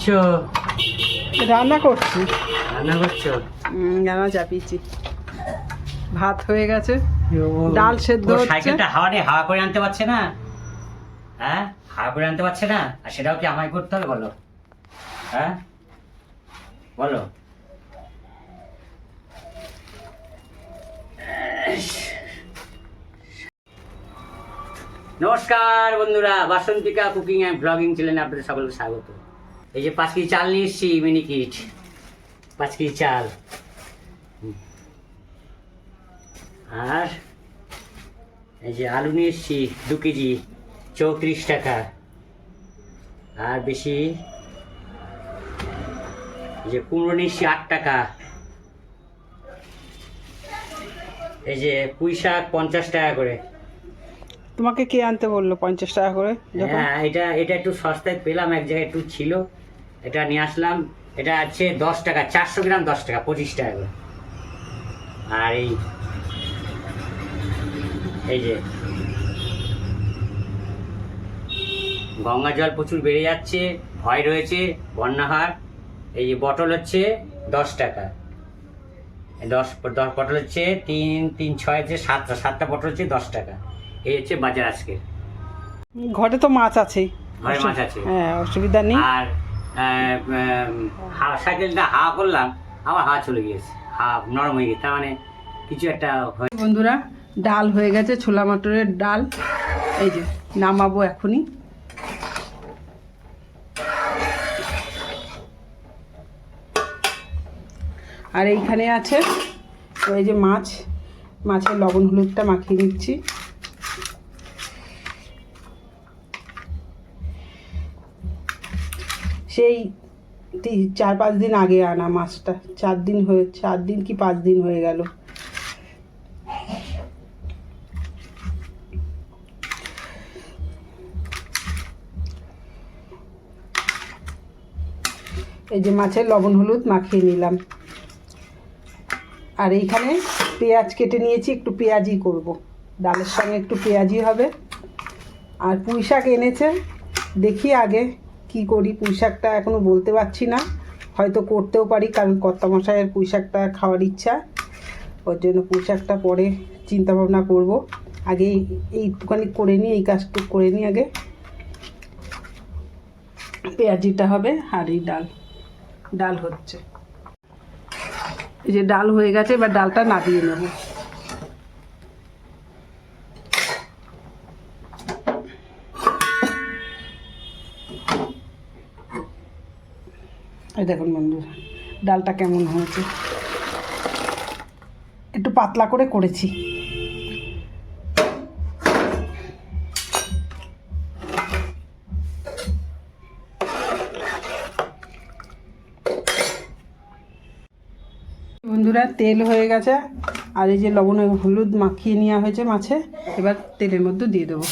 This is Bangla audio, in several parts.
করছ রান্না করছি। রান্না করছ? রান্না চাপিয়েছি। ভাত হয়ে গেছে। ডাল সেদ্ধ হচ্ছে। সাইকেলটা হাওয়া নিয়ে হাওয়া করে আনতে পারছে না? হ্যাঁ? হাওয়া করে আনতে পারছে না? আর সেটাও কি আমায় করতে হবে বলো? হ্যাঁ? বলো। নমস্কার বন্ধুরা বাসন্তিকা কুকিং অ্যান্ড ব্লগিং চ্যানেলে আপনাদের সকলকে স্বাগত। এই যে পাঁচ কেজি চাল নিয়ে এসছি মিনি কিট। পাঁচ কেজি চাল। আর এই যে আলু নিয়ে এসছি দু কেজি চৌত্রিশ টাকা। আর বেশি এই যে কুমড়ো নিয়ে এসছি আট টাকা। এই যে পুঁই শাক পঞ্চাশ টাকা করে। তোমাকে কে আনতে বলল পঞ্চাশ টাকা করে? হ্যাঁ এটা এটা একটু সস্তায় পেলাম এক জায়গায় একটু ছিল। এটা নিয়ে আসলাম। এটা আছে দশ টাকা চারশো গ্রাম দশ টাকা পঁচিশ টাকা করে। আর এই এই যে। গঙ্গা জল প্রচুর বেড়ে যাচ্ছে ভয় রয়েছে বন্যাহার এই যে বটল হচ্ছে দশ টাকা। দশ দশ বটল হচ্ছে তিন তিন ছয় হচ্ছে সাতটা সাতটা বটল হচ্ছে দশ টাকা। এই হচ্ছে বাজার আজকে ঘরে তো মাছ আছেই। ঘরে মাছ আছে। হ্যাঁ অসুবিধা নেই। আর সাইকেলটা হা করলাম, আবার হা চলে গিয়েছে। হা নরম হয়ে গেছে তার মানে কিছু একটা বন্ধুরা, ডাল হয়ে গেছে, ছোলা মটরের ডাল। এই যে, নামাবো এখনই। আর এইখানে আছে ওই যে মাছ, মাছের লবণ হলুদটা মাখিয়ে নিচ্ছি। সেই চার পাঁচ দিন আগে আনা মাছটা। চার দিন হয়ে, চার দিন কি পাঁচ দিন হয়ে গেল। এই যে মাছের লবণ হলুদ মাখিয়ে নিলাম। আর এইখানে পেঁয়াজ কেটে নিয়েছি, একটু পেঁয়াজি করব। ডালের সঙ্গে একটু পেঁয়াজি হবে। আর পুঁই শাক এনেছে, দেখি আগে কি করি? পুঁই শাকটা এখনও বলতে পারছি না। হয়তো করতেও পারি, কারণ কর্তা মশাইয়ের পুঁই শাকটা খাওয়ার ইচ্ছা। ওর জন্য পুঁই শাকটা পরে চিন্তা ভাবনা করব। আগে এই- এইটুখানি করে নিই, এই কাজটুকু করে নিই আগে। পেঁয়াজিটা হবে আর এই ডাল। ডাল হচ্ছে। এই যে ডাল হয়ে গেছে, এবার ডালটা নাবিয়ে নেব। এই দেখুন বন্ধুরা ডালটা কেমন হয়েছে। একটু পাতলা করে করেছি। বন্ধুরা, তেল হয়ে গেছে, আর এই যে লবণ হলুদ মাখিয়ে নেওয়া হয়েছে মাছে, এবার তেলের মধ্যে দিয়ে দেবো।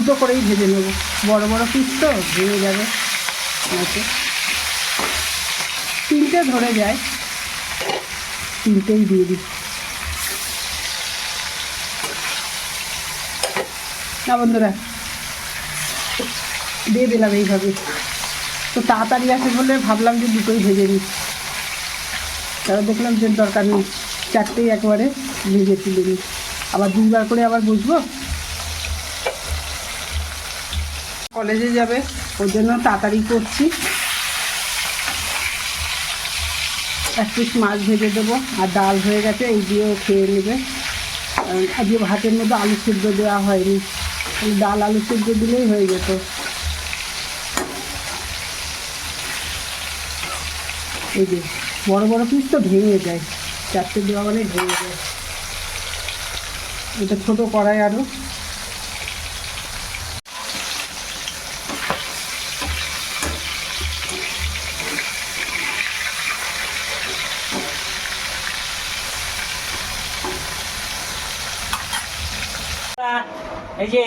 দুটো করেই ভেজে নেব। বড় বড় পিস তো, ভেঙে যাবে। মাছে তিনটে ধরে যায়। তিনটেই দিয়ে দিই না বন্ধুরা, দিয়ে দিলাম এইভাবে। তো তাড়াতাড়ি আসে বলে ভাবলাম যে দুটোই ভেজে নিই। তারা দেখলাম যে দরকার নেই। চারটেই একবারে ভেজে তুলে নিই। আবার দুইবার করে আবার বুঝব কলেজে যাবে, ওর জন্য তাড়াতাড়ি করছি। এক পিস মাছ ভেজে দেবো, আর ডাল হয়ে গেছে, এই দিয়েও খেয়ে নেবে। আজকে ভাতের মধ্যে আলু সিদ্ধ দেওয়া হয়নি ডাল আলু সিদ্ধ দিলেই হয়ে যেত। এই যে, বড়ো বড়ো পিস তো ভেঙে যায়, চারটে দেওয়া মানে ভেঙে যায়। এটা ছোটো কড়াই আরও এই যে,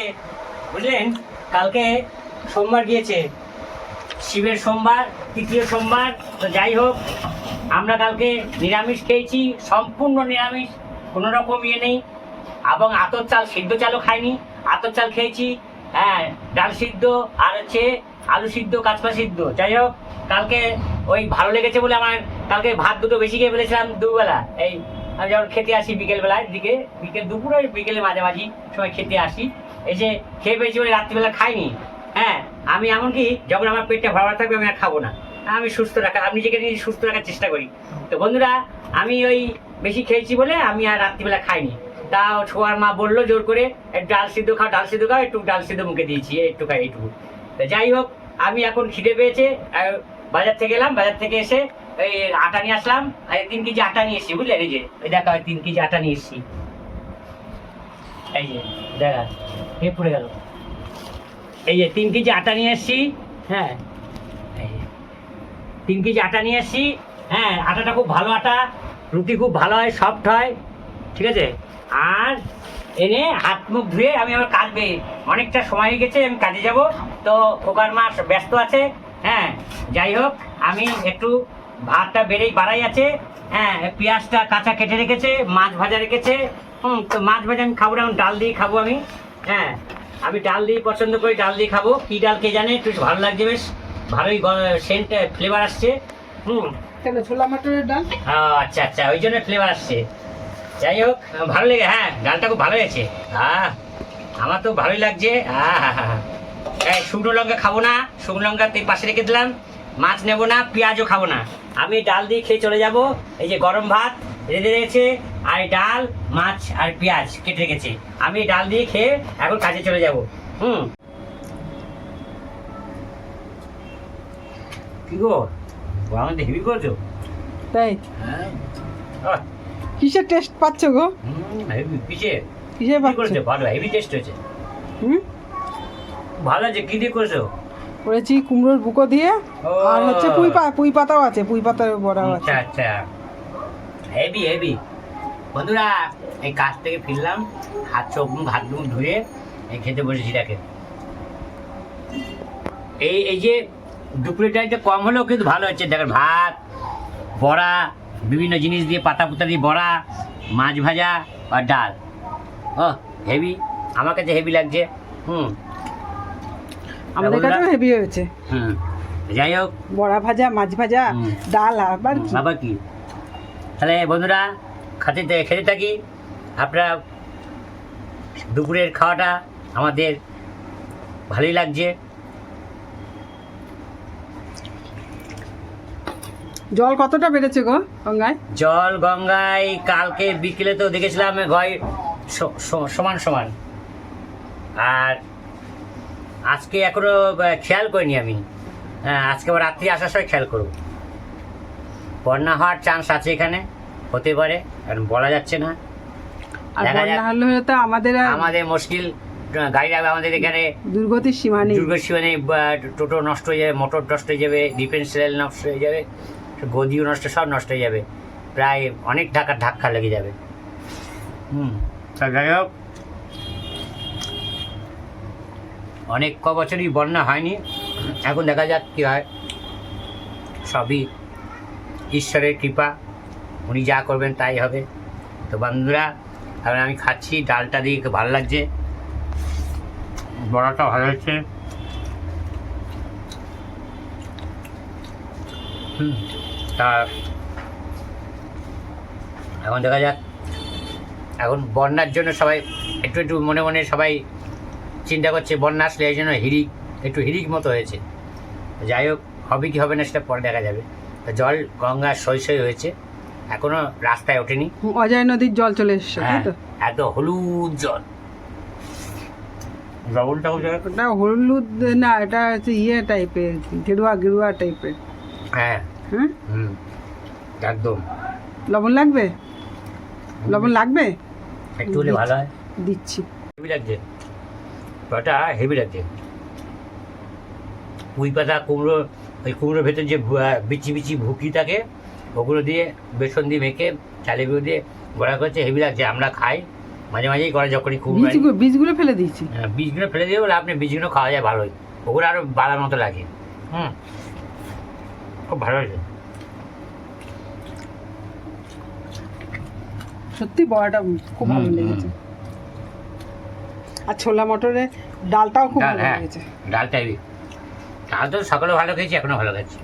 বুঝলেন? কালকে সোমবার গিয়েছে। শিবের সোমবার, তৃতীয় সোমবার, তো যাই হোক, আমরা কালকে নিরামিষ খেয়েছি, সম্পূর্ণ নিরামিষ, কোনো রকম ইয়ে নেই। এবং আতর চাল সিদ্ধ চালও খাইনি। আতর চাল খেয়েছি হ্যাঁ ডাল সিদ্ধ, আর হচ্ছে আলু সিদ্ধ কাঁচপা সিদ্ধ। যাই হোক, কালকে ওই ভালো লেগেছে বলে আমার, কালকে ভাত দুটো বেশি খেয়ে ফেলেছিলাম দুবেলা। এই আমি যখন খেতে আসি বিকেল বেলায় দিকে, বিকেল দুপুরে বিকেলে মাঝামাঝি সময় খেতে আসি। এসে খেয়ে পেয়েছি বলে রাত্রিবেলা খাইনি। হ্যাঁ আমি এমনকি যখন আমার পেটটা ভরা থাকবে আমি আর খাব না। আমি সুস্থ রাখা আমি নিজেকে নিজে সুস্থ রাখার চেষ্টা করি। তো বন্ধুরা, আমি ওই বেশি খেয়েছি বলে আমি আর রাত্রিবেলা খাইনি। তা ছোয়ার মা বলল জোর করে, একটু ডাল সিদ্ধ খাও, ডাল সিদ্ধ খাও, একটু ডাল সিদ্ধ মুখে দিয়েছি, একটু খাই, এইটুকু। তো যাই হোক, আমি এখন খিদে পেয়েছে বাজার থেকে এলাম, বাজার থেকে এসে এই আটা নিয়ে আসলাম, আর তিন কেজি আটা নিয়ে এসেছি বুঝলেন এই যে, ওই দেখা হয় তিন কেজি আটা নিয়ে এসেছি। এই যে, দেখা এ পড়ে গেল। এই যে, তিন কেজি আটা নিয়ে এসেছি হ্যাঁ। এই তিন কেজি আটা নিয়ে এসেছি হ্যাঁ আটাটা খুব ভালো আটা, রুটি খুব ভালো হয় সফট হয়, ঠিক আছে? আর এনে হাত মুখ ধুয়ে আমি আমার কাজ অনেকটা সময় হয়ে গেছে, আমি কাজে যাব। তো খোকার মা ব্যস্ত আছে হ্যাঁ যাই হোক, আমি একটু ভাতটা বেড়েই বাড়াই আছে। হ্যাঁ পেঁয়াজটা কাঁচা কেটে রেখেছে মাছ ভাজা রেখেছে। হুম তো মাছ ভাজা আমি খাব না ডাল দিয়ে খাব আমি। হ্যাঁ আমি ডাল দিয়ে পছন্দ করি ডাল দিয়ে খাব। কী ডাল কে জানে একটু ভালো লাগছে বেশ। ভালোই সেন্ট ফ্লেভার আসছে। হুম। ছোলা মটরের ডাল? আচ্ছা আচ্ছা ওই জন্য ফ্লেভার আসছে। যাই হোক ভালো লেগে হ্যাঁ ডালটা খুব ভালো হয়েছে। হ্যাঁ আমার তো ভালোই লাগছে। হ্যাঁ হ্যাঁ হ্যাঁ এই শুকনো লঙ্কা খাব না শুকনো লঙ্কা তুই পাশে রেখে দিলাম। মাছ নেব না পেঁয়াজও খাব না। আমি ডাল দিয়ে খেয়ে চলে যাব। এই যে গরম ভাত রেঁধে রেখেছে আর ডাল মাছ আর পেঁয়াজ কেটে রেখেছে। আমি ডাল দিয়ে খেয়ে এখন কাজে চলে যাব। হুম। কি গো? ও আমাদের হেভি করছ? তাই? হ্যাঁ। কিসের টেস্ট পাচ্ছ গো? কিসে কিসের? কি পাচ্ছ? ভালো হেভি টেস্ট হয়েছে। হুম? ভালো আছে কি দিয়ে করেছ? করেছি কুমড়োর বুকো দিয়ে আর হচ্ছে পুঁই পা পুঁই পাতাও আছে পুঁই পাতার বড়াও আছে। আচ্ছা আচ্ছা। হেভি হেভি বন্ধুরা এই কাজ থেকে ফিরলাম হাত চোখ মুখ হাত মুখ ধুয়ে এই খেতে বসেছি দেখে এই এই যে দুপুরের টাইমটা কম হলেও কিন্তু ভালো হচ্ছে। দেখেন ভাত বড়া বিভিন্ন জিনিস দিয়ে পাতা পুতা দিয়ে বড়া মাছ ভাজা আর ডাল। ও হেভি আমার কাছে হেভি লাগছে। হুম। আমাদের? কাছেও হেভি হয়েছে। হুম যাই হোক বড়া ভাজা মাছ ভাজা ডাল আবার কি? বাবা কি? তাহলে বন্ধুরা খাতে খেতে থাকি। আপনারা দুপুরের খাওয়াটা আমাদের ভালোই লাগছে। জল কতটা বেড়েছে গো গঙ্গায়? জল গঙ্গায় কালকে বিকেলে তো দেখেছিলাম গয় সমান সমান। আর আজকে এখনও খেয়াল করিনি আমি। হ্যাঁ আজকে আবার রাত্রি আসার সময় খেয়াল করব। বন্যা হওয়ার চান্স আছে এখানে হতে পারে কারণ বলা যাচ্ছে না। আর দেখা যাক। বন্যা হলে হলে তো আমাদের আমাদের মুশকিল গাড়িটা আমাদের এখানে দুর্গতির সীমা নেই। দুর্গসীমানে টোটো নষ্ট হয়ে যাবে মোটর নষ্ট হয়ে যাবে ডিফেন্স রেল নষ্ট হয়ে যাবে গদিও নষ্ট সব নষ্ট হয়ে যাবে। প্রায় অনেক টাকার ধাক্কা লেগে যাবে। হুম। তা যাই হোক অনেক ক বছরই বন্যা হয়নি। এখন দেখা যাক কী হয়। সবই ঈশ্বরের কৃপা, উনি যা করবেন তাই হবে। তো বন্ধুরা, এখন আমি খাচ্ছি, ডালটা দিয়ে ভালো লাগছে? বড়াটা ভালো হচ্ছে তা এখন দেখা যাক। এখন বন্যার জন্য সবাই, একটু একটু মনে মনে সবাই চিন্তা করছে বন্যা আসলে এই জন্য হিরিক একটু হিরিক মতো হয়েছে। যাই হোক হবে কি হবে না সেটা পরে দেখা যাবে। তা জল গঙ্গা সই সই হয়েছে। এখনও রাস্তায় ওঠেনি। অজয় নদীর জল চলে এসছে হ্যাঁ তো? এত হলুদ জল। ওটা হলুদ না এটা হচ্ছে ইয়ে টাইপের গেরুয়া গেরুয়া টাইপের হ্যাঁ। হ্যাঁ? হুম একদম। লবণ লাগবে? লবণ লাগবে? একটু হলে ভালো হয়। দিচ্ছি। লাগছে। ওটা হেভি লাগছে। পুঁই পাতা কুমড়ো ওই কুমড়োর ভেতর যে বিচি বিচি ভুকি থাকে ওগুলো দিয়ে বেসন দিয়ে মেখে চালে গুঁড়ো দিয়ে গোড়া করছে হেভি লাগছে আমরা খাই। মাঝে মাঝেই করে যখনই কুমড়ো বীজগুলো বীজগুলো ফেলে দিয়েছি। হ্যাঁ, বীজগুলো ফেলে দিয়ে বলে আপনি বীজগুলো খাওয়া যায় ভালোই। ওগুলো আরও বালার মতো লাগে। হুম। খুব ভালো হয়েছে। সত্যি বড়াটা খুব ভালো লেগেছে। আর ছোলা মটরের ডালটাও খুব ডাল ভালো হয়েছে ডালটাই। ডালটা হেভি তো সকালে ভালো খেয়েছি এখনও ভালো খাচ্ছি।